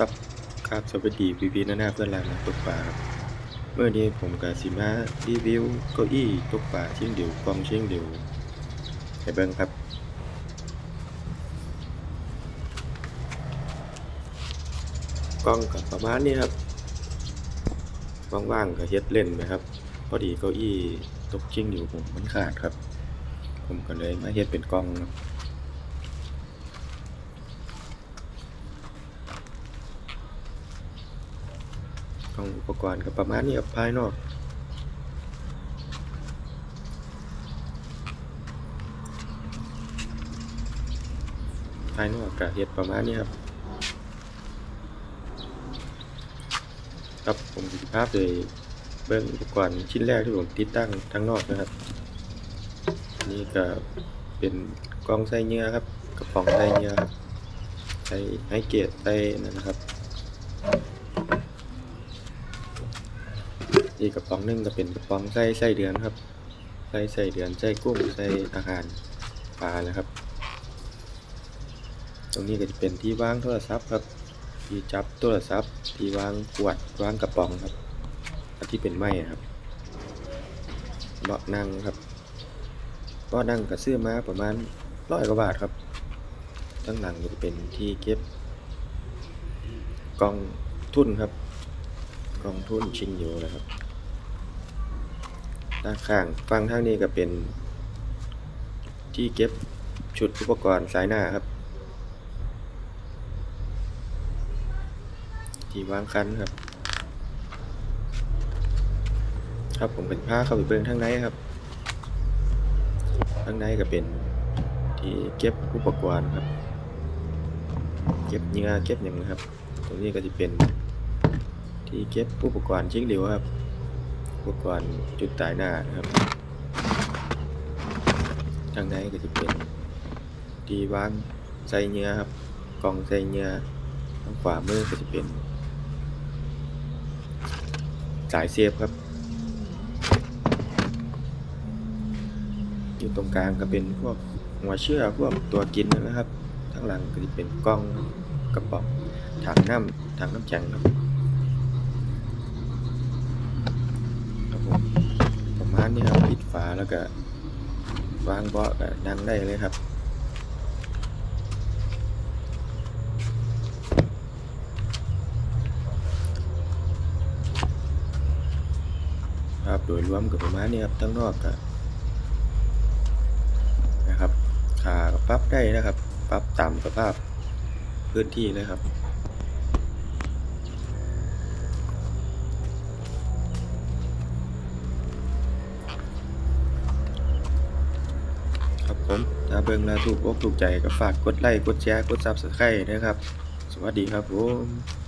ครับครับสวัสดีพี่พี่ๆนานาเพื่อนรักนักตกปลาครับเมื่อนี้ผมกับสิมารีวิวเก้าอี้ตกปลาเชียงเดียวกองเชียงเดียวให้เบิ่งครับ กล้องกับประมาณนี้ครับว่างๆก็เฮ็ดเล่นนะครับพอดีเก้าอี้ตกเชียงเดียวผมมันขาดครับ ผมก็เลยมาเฮ็ดเป็นกล้องครับ ของอุปกรณ์ก็ประมาณนี้ครับภายนอกภายนอกก็เฮ็ดประมาณนี้ครับ ครับผมสิภาพเลยเบิ่งอุปกรณ์ชิ้นแรกที่ผมติดตั้งทั้งนอกนะครับ นี่ก็เป็นกล้องใส่เหงื่อครับกระป๋องใส่เหงื่อครับใส่ไฮเกตใส่นั่นนะครับ อีกกระป๋องหนึงก็เป็นกระป๋องใส่ไส้เดือนครับใส่ไส้เดือนใส่กุ้งใส่อาหารปลานะครับ ตรงนี้ก็จะเป็นที่วางโทรศัพท์ครับที่จับโทรศัพท์ที่วางขวดวางกระป๋องครับอันที่เป็นไม้ครับเบาะนั่งครับเบาะนั่งก็ซื้อมาประมาณร้อยกว่าบาทครับทั้งหลังก็จะเป็นที่เก็บกล่องทุนครับกองทุนชิงอยู่นะครับ ด้านข้างฝั่งทางนี้ก็เป็น ที่เก็บชุดอุปกรณ์สายหน้าครับ ที่วางคันครับ ครับผมเป็นผ้าเข้าไปเบิ่งทางในครับทางในก็เป็นที่เก็บอุปกรณ์ครับ เก็บเงื่อเก็บอย่างนะครับ ตรงนี้ก็จะเป็นที่เก็บอุปกรณ์ชิ้นเดียวครับ อุปกรณ์จุดตายหน้านะครับทางในก็จะเป็นทีวางใส่เหงื่อครับกล่องใส่เหงื่อทางขวามือก็จะเป็น สายเสียบครับ อยู่ตรงกลางก็เป็นพวกหัวเชื่อพวกตัวกินนะครับ ข้างหลังก็จะเป็นกล้องกระป๋องถังน้ำถังน้ำแข็งครับผมประมาณนี้ครับปิดฝา แล้วก็วางเบาะนั่งได้เลยครับครับโดยรวมกับประมาณนี้ครับทั้งนอกก็นะครับขาก็ปรับได้นะครับ ปรับตามสภาพพื้นที่เลยครับ ผมถ้าเบิ่งแล้วถูกอกถูกใจก็ฝากกดไลค์กดแชร์กดซับสไครต์นะครับ สวัสดีครับผม